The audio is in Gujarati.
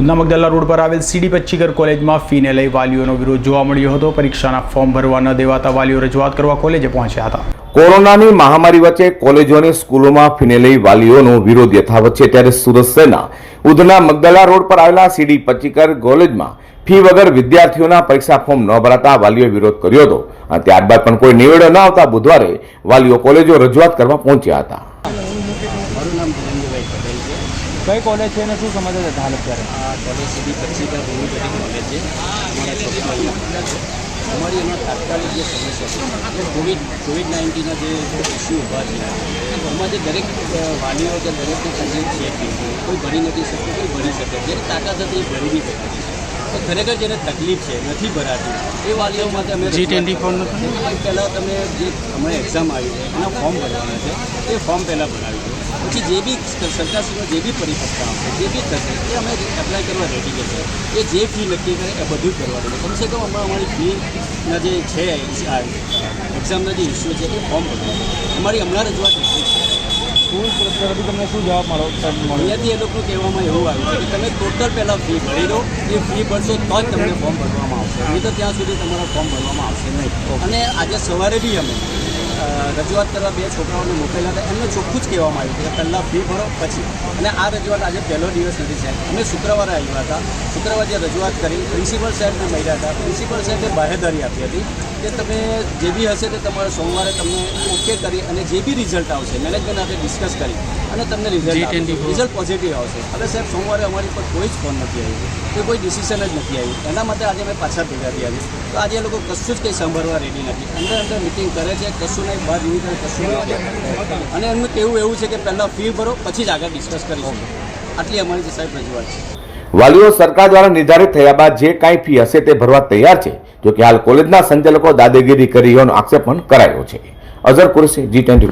ઉધના મગદલ્લા રોડ પર આવેલ સીડી પચ્ચીગર કોલેજમાં ફીને લઈ વાલીઓનો વિરોધ જોવા મળ્યો હતો. પરીક્ષાના ફોર્મ ભરવા ન દેવાતા વાલીઓ રજૂઆત કરવા કોલેજે પહોંચ્યા હતા. કોરોનાની મહામારી વચ્ચે કોલેજો અને સ્કૂલોમાં ફીને લઈ વાલીઓનો વિરોધ યથાવત છે. ત્યારે સુરત શહેરના ઉધના મગદલા રોડ પર આવેલા સીડી પચ્ચીકર કોલેજમાં ફી વગર વિદ્યાર્થીઓના પરીક્ષા ફોર્મ ન ભરાતા વાલીઓએ વિરોધ કર્યો હતો. અને ત્યારબાદ પણ કોઈ નિવેડો ન આવતા બુધવારે વાલીઓ કોલેજો રજૂઆત કરવા પહોંચ્યા હતા. કઈ કોલેજ છે અને શું સમસ્યા છે હાલ અત્યારે આ કોલેજ સુધી પચીસ હજાર બહુ બધી કોલેજ છે. અમારા એમાં તાત્કાલિક જે સમસ્યા છે એ કોવિડ કોવિડ નાઇન્ટીના જે ઇસ્યુ ઊભા છે એમાં જે દરેક વાલીઓ કે દરેકને તકલીફ છે કોઈ ભણી નથી શકતું કોઈ ભણી શકે જેની તાકાત હતી એ ભરી નહીં શકતી તો ખરેખર જેને તકલીફ છે નથી ભરાતી એ વાલીઓ માટે અમે જી ટ્વેન્ટી ફોર્મ પહેલાં તમે જે હમણાં એક્ઝામ આવી છે એના ફોર્મ ભરવાના છે એ ફોર્મ પહેલાં ભરાવી દો. પછી જે બી સરકારશ્રીનો જે બી પરિપત્ર આવશે જે બી થશે એ અમે એપ્લાય કરવા રેડી છે એ જે ફી નક્કી કરે એ બધું જ કરવાનું કમસે કમ અમે અમારી ફીના જે છે એક્ઝામના જે ઇસ્યુ છે એ ફોર્મ ભરવાનું અમારી હમણાં રજૂઆત એટલી છે. સ્કૂલ તરફથી તમને શું જવાબ મળો? અહીંયાથી એ લોકોનું કહેવામાં એવું આવ્યું છે કે તમે ટોટલ પહેલાં ફી ભરી દો એ ફી ભરશો તો જ તમને ફોર્મ ભરવામાં આવશે. નહીં તો ત્યાં સુધી તમારા ફોર્મ ભરવામાં આવશે નહીં. અને આજે સવારે બી અમે રજૂઆત કરવા બે છોકરાઓને મોકલેલા હતા. એમને ચોખ્ખું જ કહેવામાં આવ્યું કે પહેલાં ફી ભરો પછી. અને આ રજૂઆત આજે પહેલો દિવસ નથી સાહેબ અમે શુક્રવારે આવ્યા હતા. શુક્રવારે રજૂઆત કરી પ્રિન્સિપલ સાહેબને મળ્યા હતા. પ્રિન્સિપલ સાહેબે બાહેદારી આપી હતી કે તમે જે બી હશે તે તમારે સોમવારે તમને ઓકે કરી અને જે બી રિઝલ્ટ આવશે મેનેજમેન્ટ સાથે ડિસ્કસ કરી અને તમને રિઝલ્ટ. રિઝલ્ટ પોઝિટિવ આવશે. હવે સાહેબ સોમવારે અમારી પર કોઈ જ ફોન નથી આવ્યું. કે કોઈ ડિસિઝન જ નથી આવ્યું. એના માટે આજે અમે પાછા ભેગા થયા છે તો આજે એ લોકો કશું જ કંઈ સાંભળવા રેડી નથી. અંદર અંદર મિટિંગ કરે છે. કશું નહીં અને એમનું કહેવું એવું છે કે પહેલાં ફી ભરો, પછી જ આગળ ડિસ્કસ કરીશું. આટલી અમારી જે સાહેબ રજૂઆત છે. વાલીઓ સરકાર દ્વારા નિર્ધારિત થયા બાદ જે કાંઈ ફી હશે તે ભરવા તૈયાર છે. જો કે હાલ કોલેજના સંચાલકો દાદાગીરી કરી હોવાનો આક્ષેપ પણ કરાયો છે. Azhar Qureshi G twenty